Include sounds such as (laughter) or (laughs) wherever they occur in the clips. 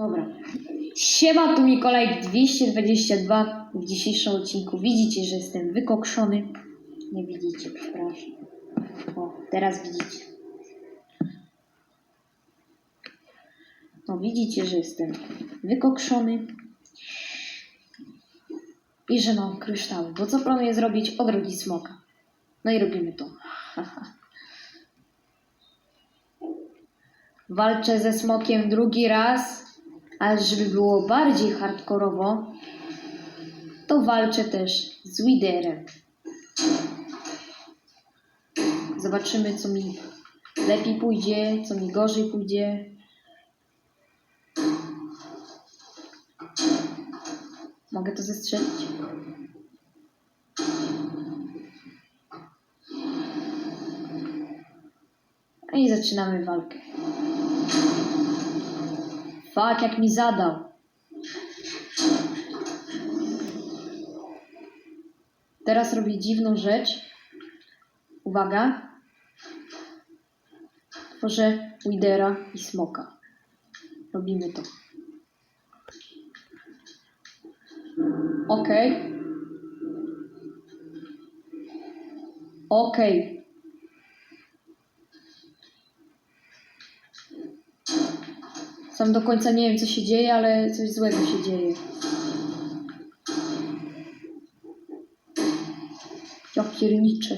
Dobra. Siema, tu Mikołaj 222 w dzisiejszym odcinku. Widzicie, że jestem wykokszony. Nie widzicie, przepraszam. O, teraz widzicie. No, widzicie, że jestem wykokszony. I że mam kryształy. Bo co planuję zrobić? Odrodzić smoka. No i robimy to. (laughs) Walczę ze smokiem drugi raz, ale żeby było bardziej hardkorowo, to walczę też z Widerem. Zobaczymy, co mi lepiej pójdzie, co mi gorzej pójdzie. Mogę to zestrzelić? No i zaczynamy walkę. Fuck, jak mi zadał. Teraz robię dziwną rzecz. Uwaga. Tworzę Widera i Smoka. Robimy to. Okej. Okej. Sam do końca nie wiem, co się dzieje, ale coś złego się dzieje. Ja pierniczę.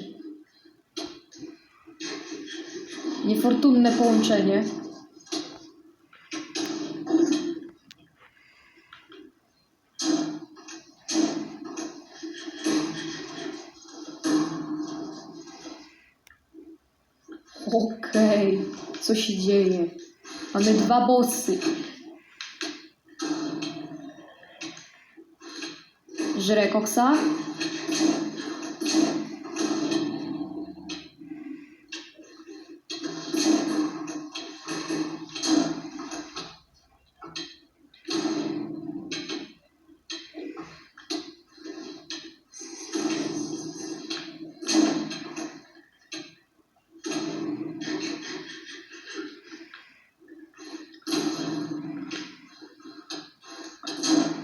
Niefortunne połączenie. Okej, co się dzieje? Mamy dwa bossy. Żrę koksa.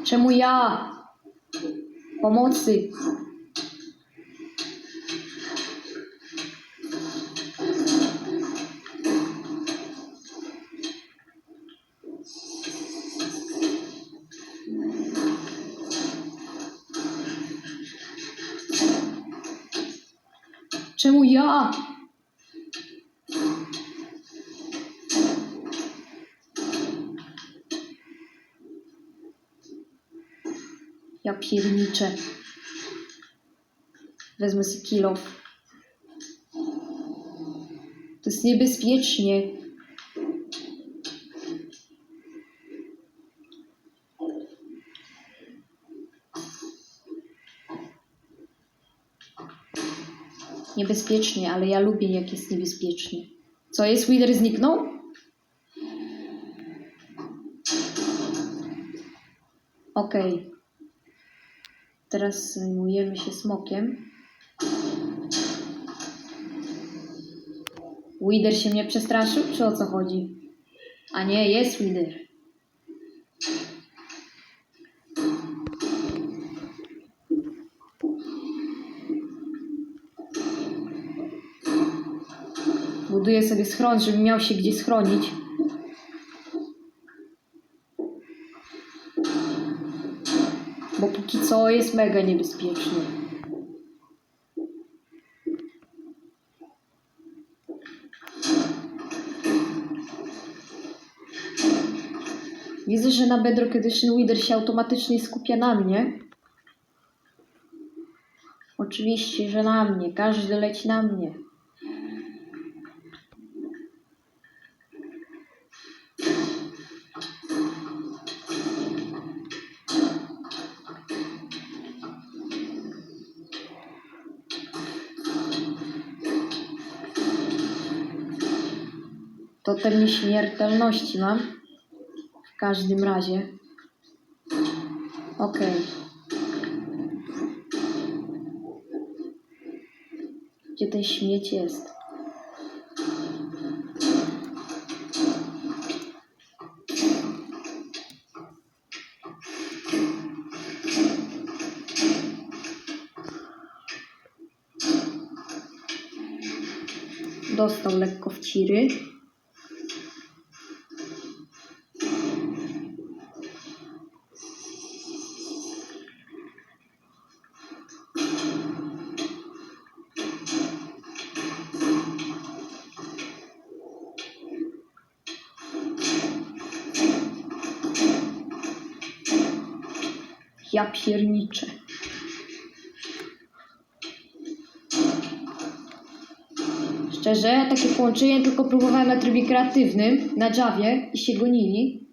Czemu ja? Pomocy. Czemu ja? Ja pierniczę. Wezmę sobie kill off. To jest niebezpiecznie. Niebezpiecznie, ale ja lubię jak jest niebezpiecznie. Co jest? Wither zniknął? Okej. Teraz zajmujemy się smokiem. Wider się mnie przestraszył, czy o co chodzi? A nie, jest Wider. Buduję sobie schron, żeby miał się gdzie schronić. Co jest mega niebezpiecznie. Widzę, że na Bedrock Edition Wither się automatycznie skupia na mnie. Oczywiście, że na mnie. Każdy leci na mnie. potem śmiertelności mam. W każdym razie. Okej. Okay. Gdzie ten śmieć jest? dostał lekko w ciry. Ja pierniczę. Szczerze, takie połączenie tylko próbowałem na trybie kreatywnym, na Javie i się gonili.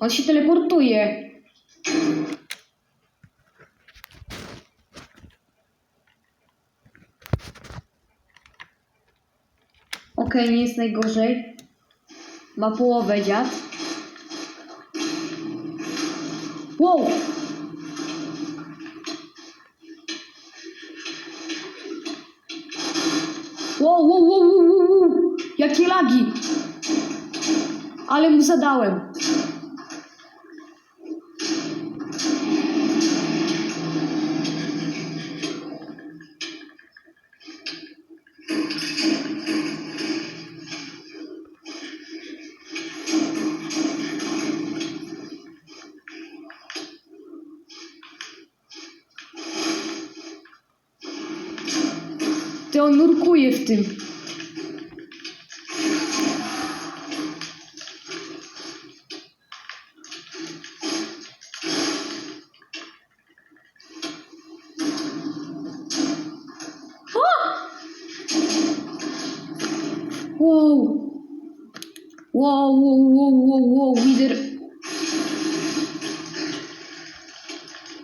On się teleportuje. Okej, nie jest najgorzej. Ma połowę dziad. Wow! Wow, wow, wow, wow, wow, wow. Jakie lagi! Ale mu zadałem. Nurkuje w tym. Wow. Wow, wow, wow, wow, wow, lider.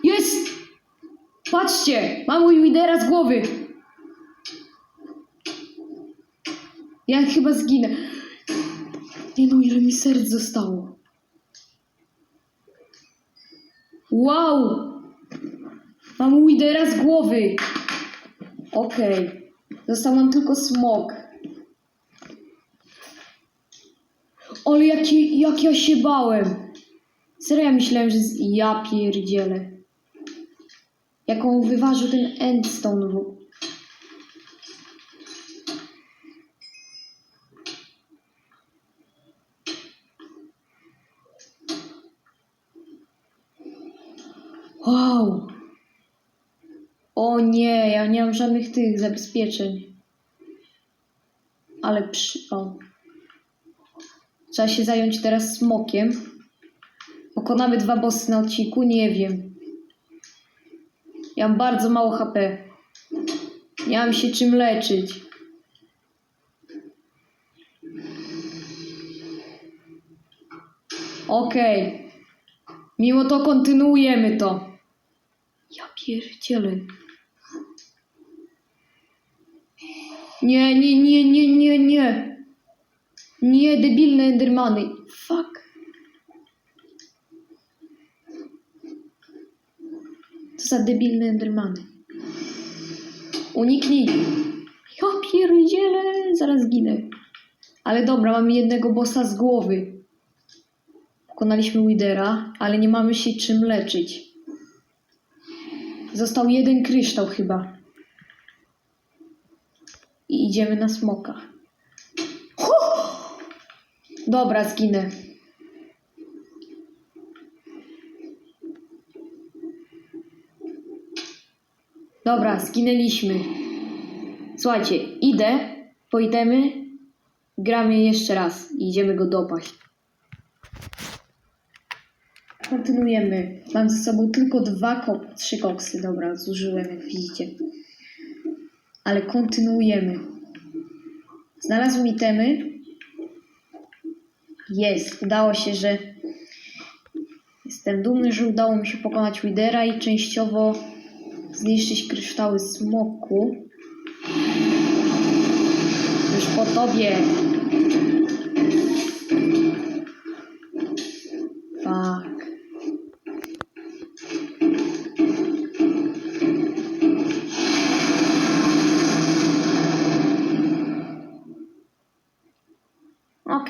Jest! Patrzcie, mam mój lidera z głowy. Ja chyba zginę. Nie no, ile mi serc zostało. Wow! Mam Widera z głowy. Okej. Został nam tylko smok. Ale jaki, jak ja się bałem. Serio ja myślałem, że z... ja pierdzielę. Jaką wyważył ten endstone. w- Wow! O nie, ja nie mam żadnych tych zabezpieczeń. Ale przypał. Trzeba się zająć teraz smokiem. Pokonamy dwa bossy na odcinku? Nie wiem. Ja mam bardzo mało HP. Nie mam się czym leczyć. Okej. Mimo to kontynuujemy to. Ja pierdzielę. Nie, nie, nie, nie, nie, nie. Nie, debilne Endermany. Fuck. Co za debilne Endermany. Uniknij. Ja pierdzielę, zaraz ginę. Ale dobra, mamy jednego bossa z głowy. Pokonaliśmy Widera, ale nie mamy się czym leczyć. Został jeden kryształ chyba. I idziemy na smoka. Huh! Dobra, zginę. Dobra, zginęliśmy. Słuchajcie, idę, pójdziemy, gramy jeszcze raz i idziemy go dopaść. Kontynuujemy. Mam ze sobą tylko dwa trzy koksy. Dobra, zużyłem, jak widzicie. Ale kontynuujemy. Znalazłem itemy. Jest. Udało się, że... Jestem dumny, że udało mi się pokonać Widera i częściowo zniszczyć kryształy smoku. Już po tobie.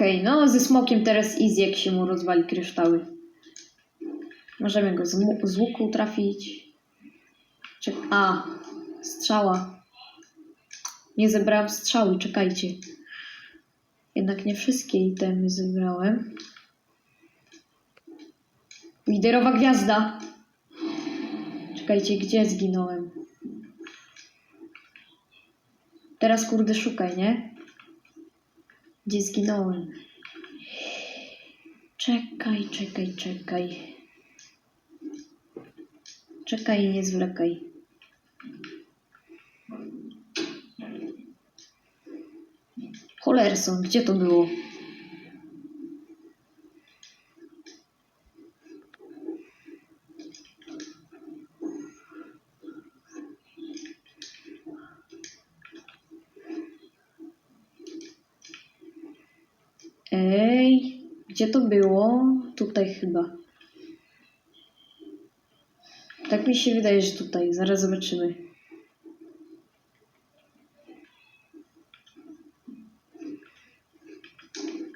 Okej, no ze smokiem teraz easy, jak się mu rozwali kryształy. Możemy go z, z łuku trafić. Czek A, strzała. Nie zebrałam strzały, czekajcie. Jednak nie wszystkie itemy zebrałem. Liderowa gwiazda. Czekajcie, gdzie zginąłem? Teraz kurde szukaj, nie? Gdzie zginąłem? Czekaj, czekaj, czekaj. Czekaj, nie zwlekaj. Cholerson, gdzie to było? Ej, gdzie to było? Tutaj chyba. Tak mi się wydaje, że tutaj. Zaraz zobaczymy.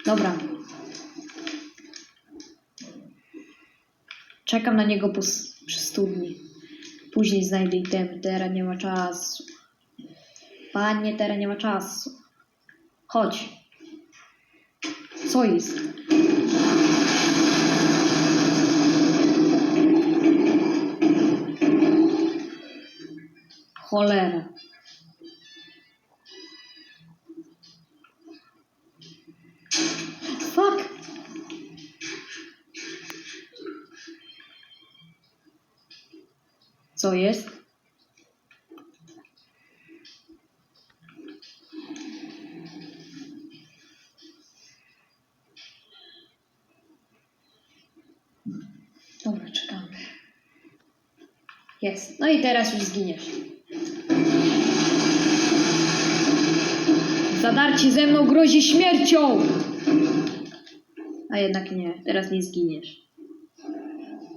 Dobra. Czekam na niego po, przy studni. Później znajdę itemy. Teraz nie ma czasu. Panie, teraz nie ma czasu. Chodź. Co jest? Cholera. Fuck! Co jest? Dobra, czekamy. Jest. No i teraz już zginiesz. Zadarcie ze mną grozi śmiercią! A jednak nie, teraz nie zginiesz.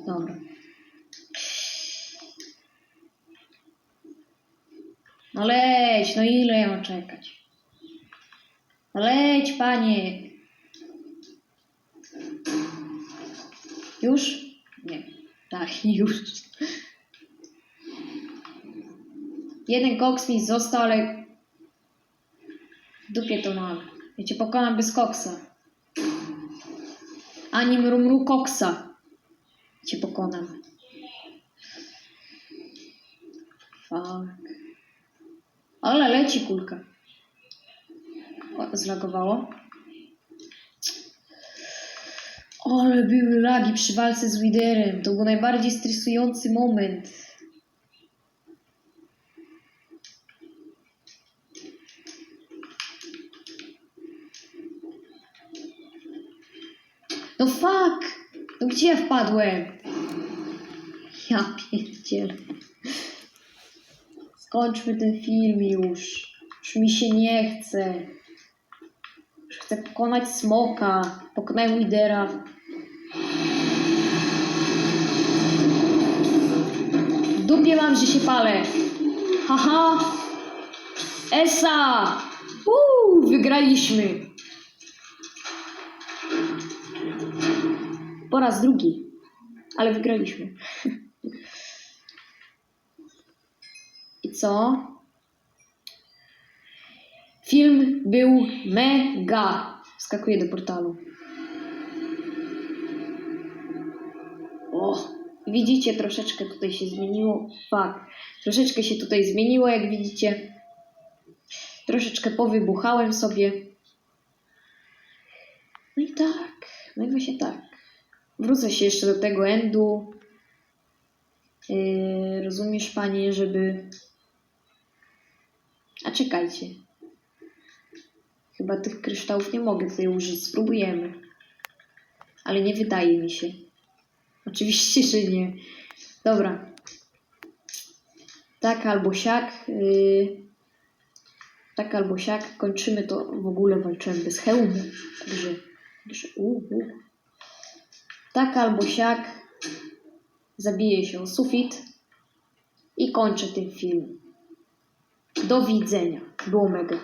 Dobra. No leć, no ile ja mam czekać? No leć, panie. Już? Nie. Tak, (laughs) już. Jeden koks mi został, ale w dupie to mam. Ja cię pokonam bez koksa. Ani mrumru koksa. Cię pokonam. Fuck. Ale leci kulka. O, zlagowało. Ale były lagi przy walce z liderem. To był najbardziej stresujący moment. No fuck! No gdzie ja wpadłem? Ja pierdzielę. Skończmy ten film już. Już mi się nie chce. Już chcę pokonać smoka. Pokonałem lidera. W dupie mam, że się palę. Haha! Esa! Uuu, wygraliśmy. Po raz drugi. Ale wygraliśmy. I co? Film był mega. Wskakuję do portalu. O, widzicie, troszeczkę tutaj się zmieniło. Fuck. Troszeczkę się tutaj zmieniło, jak widzicie. Troszeczkę powybuchałem sobie. No i tak. No i właśnie tak. Wrócę się jeszcze do tego endu. Yy, rozumiesz, panie, żeby. A czekajcie. Chyba tych kryształów nie mogę tutaj użyć. Spróbujemy. Ale nie wydaje mi się. Oczywiście, że nie. Dobra. Tak albo siak. Yy, tak albo siak. Kończymy to. W ogóle walczyłem bez hełmu. Także. także uh, uh. Tak albo siak. Zabiję się sufit. I kończę ten film. Do widzenia. Było mega.